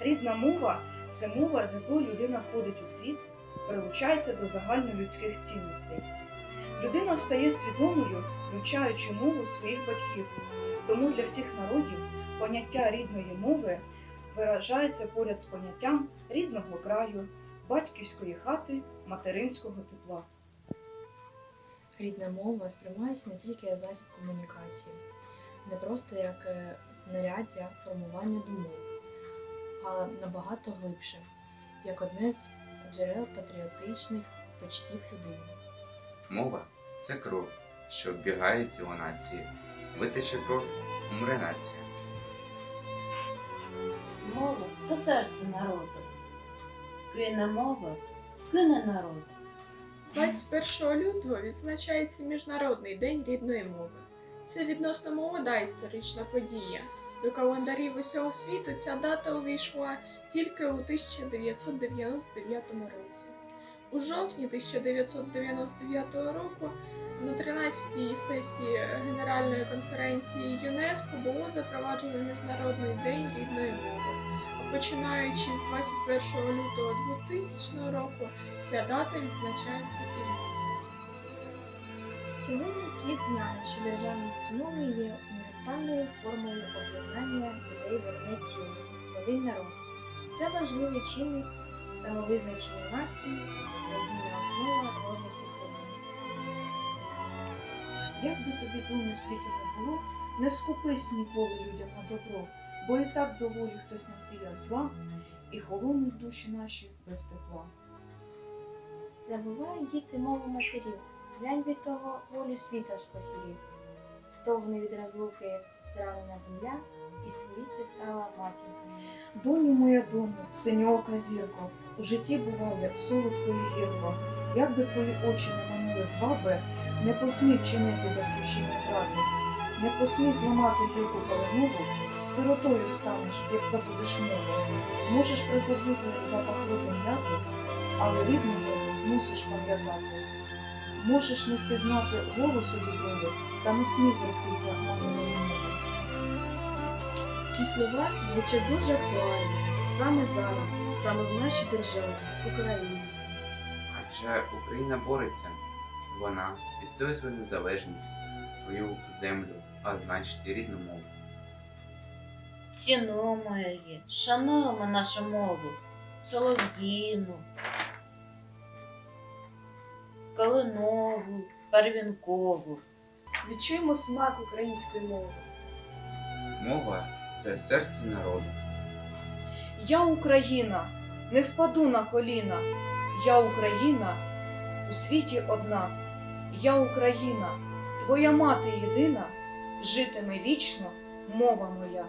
Рідна мова це мова, з якою людина входить у світ, прилучається до загальнолюдських цінностей. Людина стає свідомою, вивчаючи мову своїх батьків. Тому для всіх народів поняття рідної мови виражається поряд з поняттям рідного краю, батьківської хати, материнського тепла. Рідна мова сприймається не тільки як засіб комунікації, не просто як е, знаряддя формування думок, а набагато глибше, як одне з джерел патріотичних почтів людини. Мова це кров, що оббігає тіло нації. Витече кров, умре нація. Мова то серце народу. Кине мова, кине народ. 21 лютого відзначається Міжнародний день рідної мови. Це відносно молода історична подія. До календарів усього світу ця дата увійшла тільки у 1999 році. У жовтні 1999 року на 13-й сесії Генеральної конференції ЮНЕСКО було запроваджено Міжнародний день рідної мови. Починаючи з 21 лютого 2000 року Ця дата відзначається і нас. Сьогодні світ знає, що державність мови є універсальною формою об'єднання людей в одне ціле, один народ. Це важливий чинник самовизначення нації, надійна основа розвитку країни. Як би тобі дому в світі не було, не скупись ніколи людям на добро, бо і так доволі хтось насіяв зла, і холонуть душі наші без тепла. Забувають діти мову матерів, глянь від того волю світа ж посірів. Стовни від розлуки, як травна земля, і світи стала матінкою. Доню моя доню, синьока зірко, у житті буває солодко і гірко. Як би твої очі не манили зваби, не посмій вчинити батьківщини зрадник, не посмій зламати гілку калинову, сиротою станеш, як забудеш мову. Можеш призабути запах роду м'яти, але рідного мусиш пам'ятати. Можеш не впізнати голосу дідові, та не смій зректися маминої. Ці слова звучать дуже актуально саме зараз, саме в нашій державі, Україні. Адже Україна бореться. Вона відстоює свою незалежність, свою землю, а значить і рідну мову. Цінуємо її, шануємо нашу мову, солов'їну, калинову, первінкову. Відчуємо смак української мови. Мова це серце народу. Я Україна, не впаду на коліна. Я Україна, у світі одна. Я Україна, твоя мати єдина, житиме вічно мова моя.